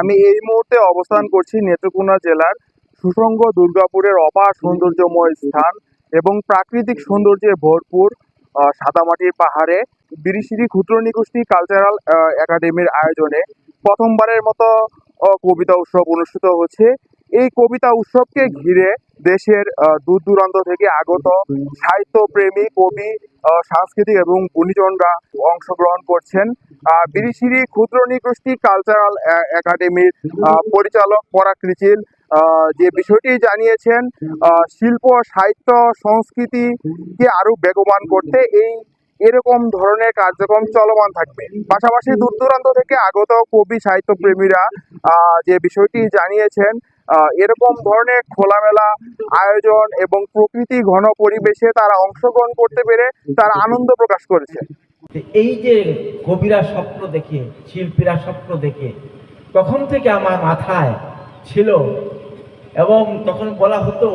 আমি এই মুহূর্তে অবস্থান করছি নেত্রকোনা জেলার সুসঙ্গ দুর্গাপুরের অপার সৌন্দর্যময় স্থান এবং প্রাকৃতিক সৌন্দর্যে ভরপুর সাদামাটির পাহাড়ে বিরিশিরি ক্ষুদ্র নিগোষ্ঠী কালচারাল একাডেমির আয়োজনে প্রথমবারের মতো কবিতা উৎসব অনুষ্ঠিত হচ্ছে। এই কবিতা উৎসবকে ঘিরে দেশের দূর দূরান্ত থেকে আগত সাহিত্যপ্রেমী, কবি সাংস্কৃতিক এবং গুণীজনরা অংশগ্রহণ করছেন। বিরিশিরি ক্ষুদ্র নিগোষ্ঠী কালচারাল একাডেমির পরিচালক পরাগ রিচিল যে বিষয়টি জানিয়েছেন শিল্প, সাহিত্য, সংস্কৃতিকে আরও বেগবান করতে এই এরকম ধরনের কার্যক্রম চলমান থাকবে। পাশাপাশি দূর দূরান্ত থেকে আগত কবি, সাহিত্যপ্রেমীরা যে বিষয়টি জানিয়েছেন এরকম ধরনের খোলামেলা আয়োজন এবং প্রকৃতি ঘন পরিবেশে তারা অংশগ্রহণ করতে পেরে তারা আনন্দ প্রকাশ করেছে। এই যে কবিরা স্বপ্ন দেখে, শিল্পীরা স্বপ্ন দেখে, তখন থেকে আমার মাথায় ছিল এবং তখন বলা হতো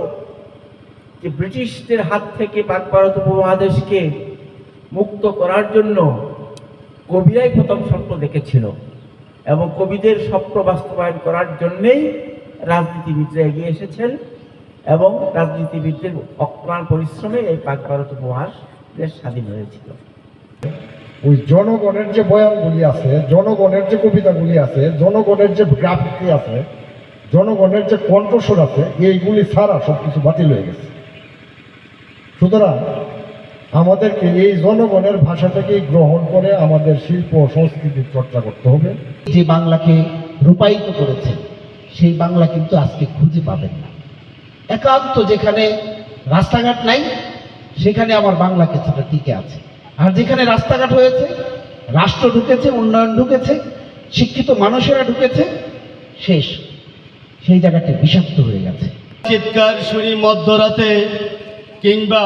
যে ব্রিটিশদের হাত থেকে পাক ভারত উপমহাদেশকে মুক্ত করার জন্য কবিরাই প্রথম স্বপ্ন দেখেছিল এবং কবিদের স্বপ্ন বাস্তবায়ন করার জন্যেই রাজনীতিবিদরা এগিয়ে এসেছেন এবং রাজনীতিবিদদের অক্লান পরিশ্রমে এই পাক ভারত উপহাস দেশ স্বাধীন হয়েছিল। ওই জনগণের যে বয়ানগুলি আছে জনগণের যে কবিতাগুলি আছে জনগণের যে গ্রাফিতি আছে জনগণের যে কণ্ঠস্বর আছে এইগুলি ছাড়া সব কিছু বাতিল হয়ে গেছে। সুতরাং আমাদেরকে এই জনগণের ভাষাটাকেই গ্রহণ করে আমাদের শিল্প ও সংস্কৃতির চর্চা করতে হবে। যে বাংলাকে রূপায়িত করেছেন সেই বাংলা কিন্তু আজকে খুঁজে পাবেন না। একান্ত যেখানে রাস্তাঘাট নাই, সেখানে আমার বাংলা কিছুটা টিকে আছে। আর যেখানে রাস্তাঘাট হয়েছে, রাষ্ট্র ঢুকেছে, উন্নয়ন ঢুকেছে, শিক্ষিত মানুষেরা ঢুকেছে, শেষ। সেই জায়গাটি বিষাক্ত হয়ে গেছে। চিৎকার শুনি মধ্যরাতে কিংবা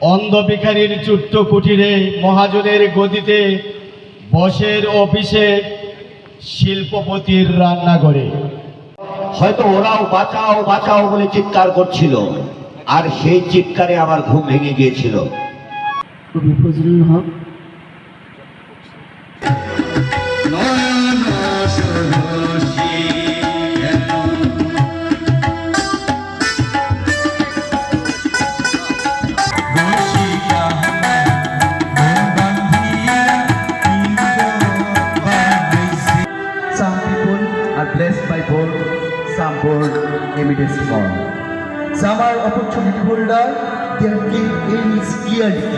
অন্ধ ভিখারির চুট্ট কুটিরে মহাজনের গদিতে বসের অফিসে শিল্পপতির রান্নাঘরে। হয়তো ওরাও বাঁচাও বাঁচাও বলে চিৎকার করছিল। আর সেই চিৎকারে আমার ঘুম ভেঙে গিয়েছিল। হক। Some born immediate small. Some are opportunity holder, their gift is clearly.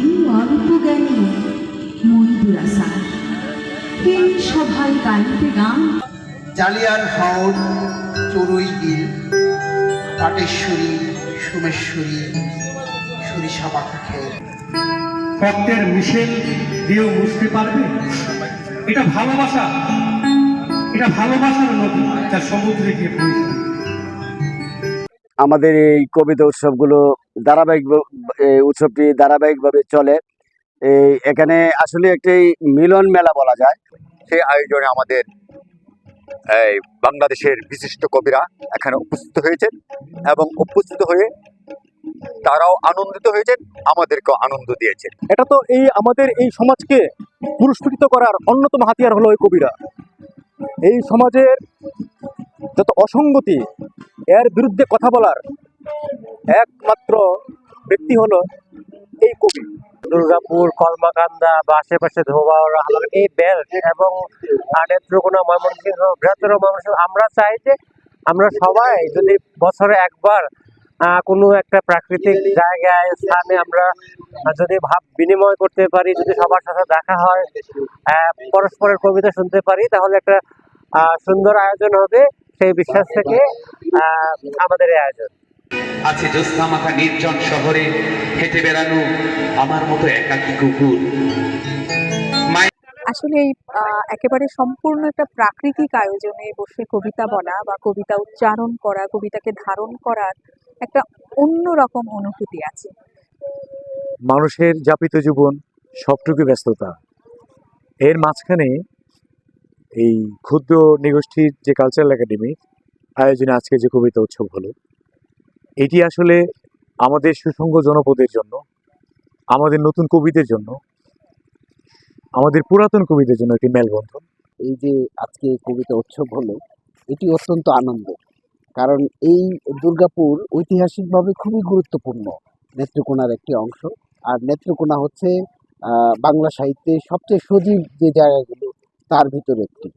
মতি অল্প জ্ঞানী মন্দুরাসা এই সভায় গাইতে গান। জালিয়ার হাওর চড়ুই বিল পাটেশ্বরী সোমেশ্বরী সরিষা পাখা খেয়ে রক্তের মিশেল দিয়েও বুঝতে পারবে? এটা ভালোবাসা। এটা ভালোবাসার নদী যা সমুদ্রে গিয়ে আমাদের এই কবিতা উৎসবগুলো ধারাবাহিক উৎসবটি ধারাবাহিকভাবে চলে। এখানে আসলে একটি মিলন মেলা বলা যায়। সেই আয়োজনে আমাদের, এই বাংলাদেশের বিশিষ্ট কবিরা এখানে উপস্থিত হয়েছেন এবং উপস্থিত হয়ে তারাও আনন্দিত হয়েছেন, আমাদেরকেও আনন্দ দিয়েছেন। এটা তো এই আমাদের এই সমাজকে পুরস্কৃত করার অন্যতম হাতিয়ার হলো এই কবিরা। এই সমাজের যত অসঙ্গতি, এর বিরুদ্ধে কথা বলার একমাত্র ব্যক্তি হলো এই কবি। দুর্গাপুর, কলমাকান্দা বা আশেপাশে হালাল এই বেল্ট এবং নেত্রকোনা ময়মনসিংহ, বৃহত্তর ময়মনসিংহ। আমরা চাই যে আমরা সবাই যদি বছরে একবার কোনো একটা প্রাকৃতিক জায়গায়, স্থানে আমরা যদি ভাব বিনিময় করতে পারি, যদি সবার সাথে দেখা হয় পরস্পরের কবিতা শুনতে পারি, তাহলে একটা সুন্দর আয়োজন হবে। সেই বিশ্বাস থেকে আমাদের এই আয়োজন। আছে জ্যোৎস্না মাথা নির্জন শহরে হেঁটে বেড়ানো আমার মতো একাকী কুকুর। আসলে এই একেবারে সম্পূর্ণ একটা প্রাকৃতিক আয়োজনে বসে কবিতা বলা বা কবিতা উচ্চারণ করা কবিতাকে ধারণ করার একটা অন্য রকম অনুভূতি আছে। মানুষের যাপিত জীবন সবটুকু ব্যস্ততা। এর মাঝখানে এই ক্ষুদ্র নিগোষ্ঠীর যে কালচারাল একাডেমি আয়োজনে আজকে যে কবিতা উৎসব হলো এটি আসলে আমাদের সুসংগ জনপদের জন্য, আমাদের নতুন কবিদের জন্য, আমাদের পুরাতন কবিদের জন্য একটি মেলবন্ধন। এই যে আজকে কবিতা উৎসব হলো, এটি অত্যন্ত আনন্দ কারণ এই দুর্গাপুর ঐতিহাসিকভাবে খুবই গুরুত্বপূর্ণ নেত্রকোনার একটি অংশ। আর নেত্রকোনা হচ্ছে বাংলা সাহিত্যে সবচেয়ে সজীব যে জায়গাগুলো, তার ভিতরে একটি।